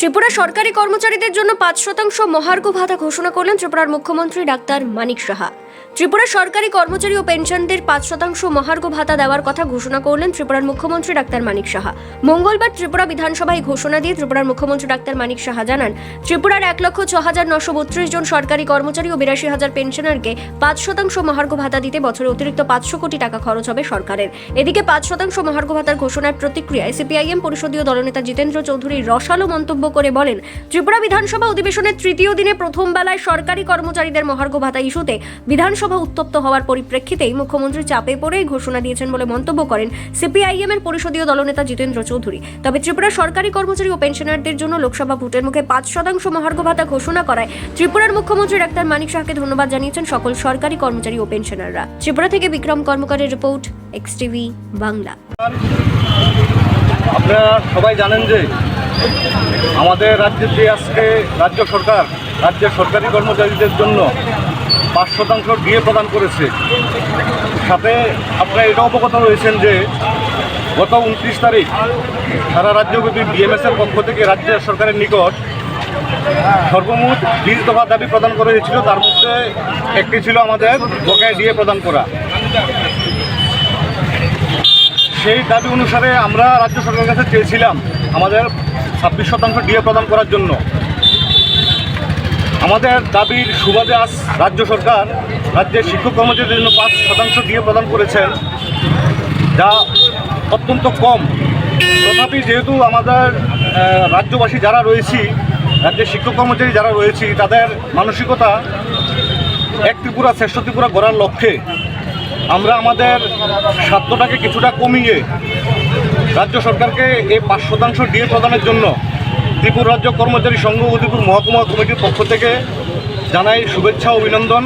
ত্রিপুরা সরকারি কর্মচারীদের জন্য পাঁচ শতাংশ মহার্ঘ ভাতা ঘোষণা করলেন ত্রিপুরার মুখ্যমন্ত্রী ডাক্তার মানিক সাহা। ত্রিপুরা সরকারি কর্মচারী ও পেনশনদের পাঁচ শতাংশ মহার্ঘ ভাতা দেওয়ার কথা ঘোষণা করলেন ত্রিপুরার মুখ্যমন্ত্রী ডাক্তার মানিক সাহা। মঙ্গলবার ত্রিপুরা বিধানসভায় ঘোষণা দিয়ে ত্রিপুরার মুখ্যমন্ত্রী ডাক্তার মানিক সাহা জানান, ত্রিপুরার এক লক্ষ ছ হাজার নশো বত্রিশ জন সরকারি কর্মচারী ও বিরাশি হাজার পেনশনারকে পাঁচ শতাংশ মহার্ঘ ভাতা দিতে বছরে অতিরিক্ত পাঁচশো কোটি টাকা খরচ হবে সরকারের। এদিকে পাঁচ শতাংশ মহার্ঘ ভাতার ঘোষণার প্রতিক্রিয়ায় সিপিআইএম পরিষদীয় দলনেতা জিতেন্দ্র চৌধুরী রসালো মন্তব্য করে বলেন, ত্রিপুরা বিধানসভা অধিবেশনের তৃতীয় দিনে প্রথম বেলায় সরকারি কর্মচারীদের মহার্ঘ ভাতা ইস্যুতে বিধানসভা উত্তপ্ত হওয়ার পরিপ্রেক্ষিতেই মুখ্যমন্ত্রী চাপে পড়েই ঘোষণা দিয়েছেন বলে মন্তব্য করেন সিপিআইএম এর পরিষদীয় দলনেতা জিতেন্দ্র চৌধুরী। তবে ত্রিপুরা সরকারি কর্মচারী ও পেনশনারদের জন্য লোকসভা ভোটের মুখে পাঁচ শতাংশ মহার্ঘ ভাতা ঘোষণা করায় ত্রিপুরার মুখ্যমন্ত্রী ডাক্তার মানিক শাহকে ধন্যবাদ জানিয়েছেন সকল সরকারি কর্মচারী ও পেনশনাররা। ত্রিপুরা থেকে বিক্রম কর্মকারের রিপোর্ট এক্স বাংলা। আপনারা সবাই জানেন যে আমাদের রাজ্যের যে আজকে রাজ্য সরকার রাজ্যের সরকারি কর্মচারীদের জন্য পাঁচ শতাংশ ডিএ প্রদান করেছে, সাথে আপনারা এটা অবগত রয়েছেন যে গত উনত্রিশ তারিখ সারা রাজ্যব্যাপী বিএমএসের পক্ষ থেকে রাজ্য সরকারের নিকট সর্বমোট বিশ দফা দাবি প্রদান করা হয়েছিল। তার মধ্যে একটি ছিল আমাদের বকেয়া ডিএ প্রদান করা। সেই দাবি অনুসারে আমরা রাজ্য সরকারের কাছে চেয়েছিলাম, আমাদের ছাব্বিশ শতাংশ ডিএ প্রদান করার জন্য। আমাদের দাবির সুবাদে আজ রাজ্য সরকার রাজ্যের শিক্ষক কর্মচারীদের জন্য পাঁচ শতাংশ ডিএ প্রদান করেছেন, যা অত্যন্ত কম। তথাপি যেহেতু আমাদের রাজ্যবাসী যারা রয়েছি, রাজ্যের শিক্ষক কর্মচারী যারা রয়েছি, তাদের মানসিকতা এক ত্রিপুরা শ্রেষ্ঠ ত্রিপুরা গড়ার লক্ষ্যে আমরা আমাদের সাধ্যটাকে কিছুটা কমিয়ে রাজ্য সরকারকে এই পাঁচ শতাংশ ডিএ প্রদানের জন্য ত্রিপুর রাজ্য কর্মচারী সংঘ উদয়পুর মহকুমা কমিটির পক্ষ থেকে জানাই শুভেচ্ছা অভিনন্দন।